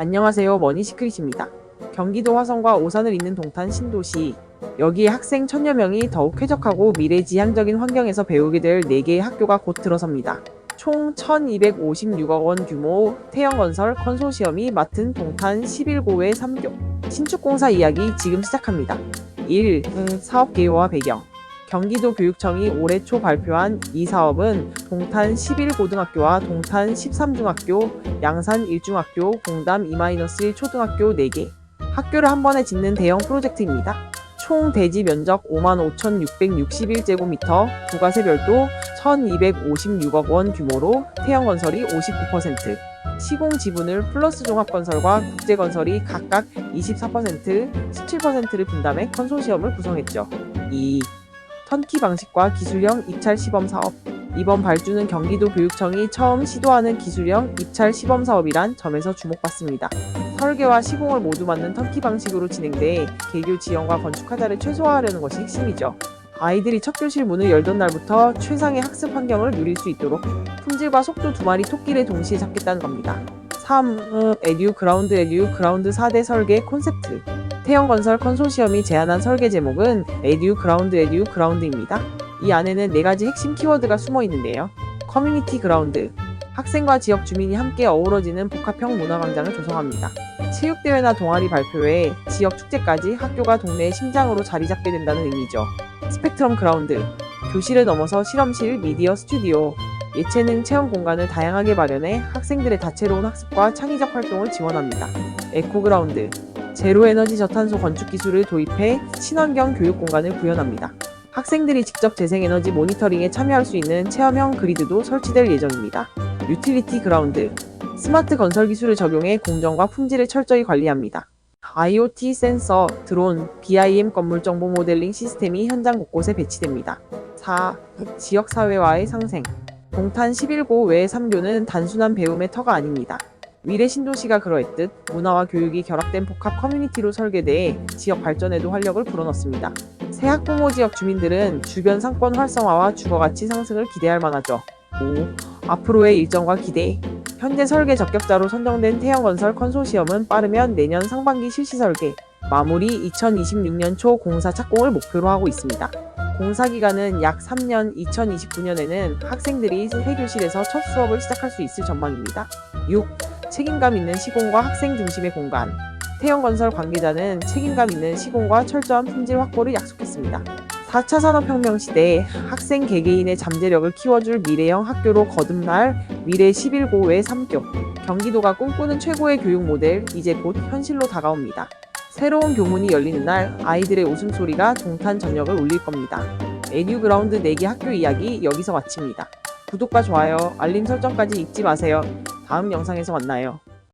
안녕하세요. 머니시크릿입니다. 경기도 화성과 오산을 잇는 동탄 신도시. 여기에 학생 천여 명이 더욱 쾌적하고 미래지향적인 환경에서 배우게 될 4개의 학교가 곧 들어섭니다. 총 1256억 원 규모 태형건설 컨소시엄이 맡은 동탄 11고의 3교. 신축공사 이야기 지금 시작합니다. 1. 사업 개요와 배경. 경기도 교육청이 올해 초 발표한 이 사업은 동탄 11고등학교와 동탄 13중학교, 양산 1중학교, 공담 2-1 초등학교 4개. 학교를 한 번에 짓는 대형 프로젝트입니다. 총 대지 면적 55,661제곱미터, 부가세 별도 1,256억 원 규모로 태형건설이 59%, 시공 지분을 플러스 종합건설과 국제건설이 각각 24%, 17%를 분담해 컨소시엄을 구성했죠. 2. 턴키 방식과 기술형 입찰 시범 사업. 이번 발주는 경기도 교육청이 처음 시도하는 기술형 입찰 시범 사업이란 점에서 주목받습니다. 설계와 시공을 모두 맡는 턴키 방식으로 진행돼 개교 지원과 건축 하자를 최소화하려는 것이 핵심이죠. 아이들이 첫 교실 문을 열던 날부터 최상의 학습 환경을 누릴 수 있도록 품질과 속도 두 마리 토끼를 동시에 잡겠다는 겁니다. 3. 에듀 그라운드 에듀 그라운드 4대 설계 콘셉트 태형건설 컨소시엄이 제안한 설계 제목은 에듀 그라운드 에듀 그라운드입니다. 이 안에는 네 가지 핵심 키워드가 숨어 있는데요. 커뮤니티 그라운드 학생과 지역 주민이 함께 어우러지는 복합형 문화광장을 조성합니다. 체육대회나 동아리 발표회, 지역 축제까지 학교가 동네의 심장으로 자리 잡게 된다는 의미죠. 스펙트럼 그라운드 교실을 넘어서 실험실, 미디어, 스튜디오, 예체능 체험 공간을 다양하게 마련해 학생들의 다채로운 학습과 창의적 활동을 지원합니다. 에코그라운드 제로 에너지 저탄소 건축 기술을 도입해 친환경 교육 공간을 구현합니다. 학생들이 직접 재생에너지 모니터링에 참여할 수 있는 체험형 그리드도 설치될 예정입니다. 유틸리티 그라운드 스마트 건설 기술을 적용해 공정과 품질을 철저히 관리합니다. IoT 센서, 드론, BIM 건물 정보 모델링 시스템이 현장 곳곳에 배치됩니다. 4. 지역사회와의 상생 동탄 11고 외 3교는 단순한 배움의 터가 아닙니다. 미래 신도시가 그러했듯 문화와 교육이 결합된 복합 커뮤니티로 설계돼 지역 발전에도 활력을 불어넣습니다. 새 학부모 지역 주민들은 주변 상권 활성화와 주거 가치 상승을 기대할 만하죠. 5. 앞으로의 일정과 기대 현재 설계 적격자로 선정된 태형건설 컨소시엄은 빠르면 내년 상반기 실시 설계, 마무리 2026년 초 공사 착공을 목표로 하고 있습니다. 공사 기간은 약 3년 2029년에는 학생들이 회교실에서 첫 수업을 시작할 수 있을 전망입니다. 6. 책임감 있는 시공과 학생 중심의 공간 태형건설 관계자는 책임감 있는 시공과 철저한 품질 확보를 약속했습니다. 4차 산업혁명 시대에 학생 개개인의 잠재력을 키워줄 미래형 학교로 거듭날 미래 11고 외 3교 경기도가 꿈꾸는 최고의 교육 모델 이제 곧 현실로 다가옵니다. 새로운 교문이 열리는 날 아이들의 웃음소리가 동탄 전역을 울릴 겁니다. 에듀그라운드 4개 학교 이야기 여기서 마칩니다. 구독과 좋아요, 알림 설정까지 잊지 마세요. 다음 영상에서 만나요.